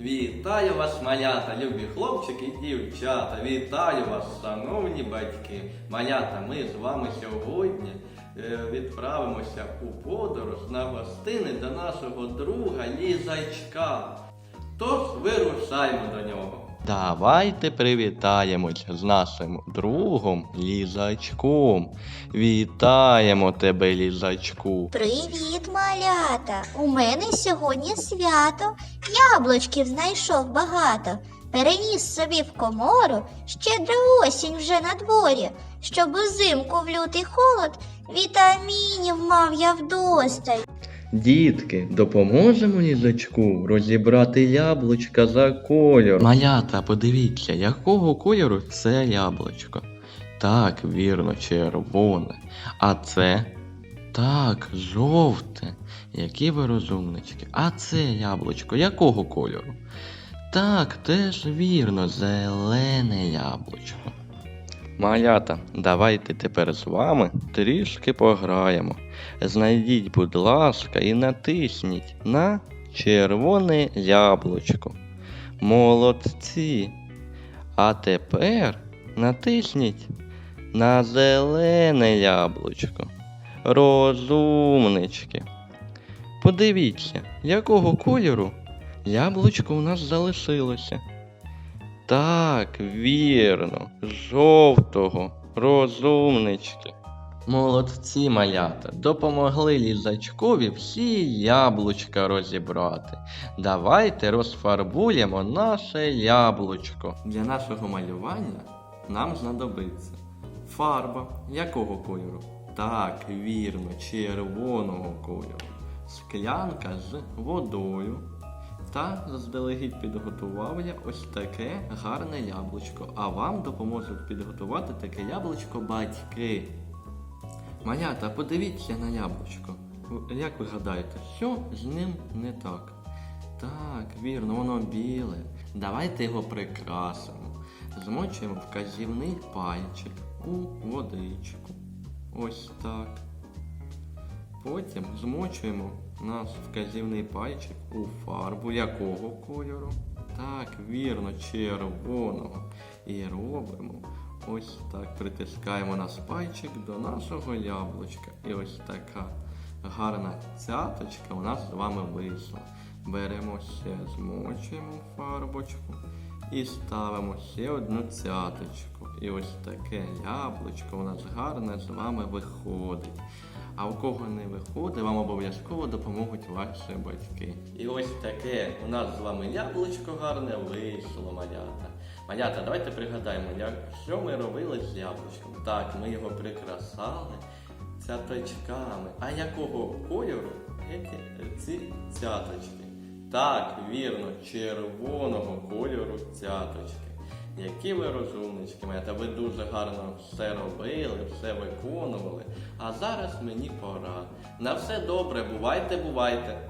Вітаю вас, малята, любі хлопчики і дівчата. Вітаю вас, шановні батьки. Малята, ми з вами сьогодні е, відправимося у подорож на гостини до нашого друга Лізачка. Тож вирушаємо до нього. Давайте привітаємось з нашим другом Лізачком. Вітаємо тебе, Лізачку. Привіт, малята! У мене сьогодні свято. Яблучків знайшов багато. Переніс собі в комору, щедра осінь вже на дворі, щоб узимку в лютий холод вітамінів мав я вдосталь. Дітки, допоможемо лізачку розібрати яблучка за кольором. Малята, подивіться, якого кольору це яблучко. Так, вірно, червоне. А це так, жовте. Які ви розумнички. А це яблучко якого кольору? Так, теж вірно, зелене яблучко. Малята, давайте тепер з вами трішки пограємо. Знайдіть, будь ласка, і натисніть на червоне яблучко. Молодці. А тепер натисніть на зелене яблучко. Розумнички. Подивіться, якого кольору яблучко у нас залишилося. Так, вірно, жовтого, розумнички. Молодці малята, допомогли лізачкові всі яблучка розібрати. Давайте розфарбуємо наше яблучко. Для нашого малювання нам знадобиться фарба якого кольору? Так, вірно, червоного кольору. Склянка з водою. Та заздалегідь підготував я ось таке гарне яблучко. А вам допоможуть підготувати таке яблучко батьки. Малята, подивіться на яблучко. Як ви гадаєте, що з ним не так? Так, вірно, воно біле. Давайте його прикрасимо. Змочуємо вказівний пальчик у водичку. Ось так. Потім змочуємо наш вказівний пальчик у фарбу якого кольору? Так, вірно, червоного. І робимо ось так. Притискаємо наш пальчик до нашого яблучка. І ось така гарна цяточка у нас з вами вийшла. Беремо ще, змочуємо фарбочку і ставимо ще одну цяточку. І ось таке яблучко у нас гарне з вами виходить. А у кого не виходить, вам обов'язково допоможуть ваші батьки. І ось таке у нас з вами яблучко гарне вийшло, малята. Малята, давайте пригадаємо, як, що ми робили з яблучком. Так, ми його прикрасали цяточками. А якого кольору ці цяточки? Так, вірно, червоного кольору цяточки. Які ви розумнички, малята, ви дуже гарно все робили, все виконували. А зараз мені пора. На все добре, бувайте, бувайте.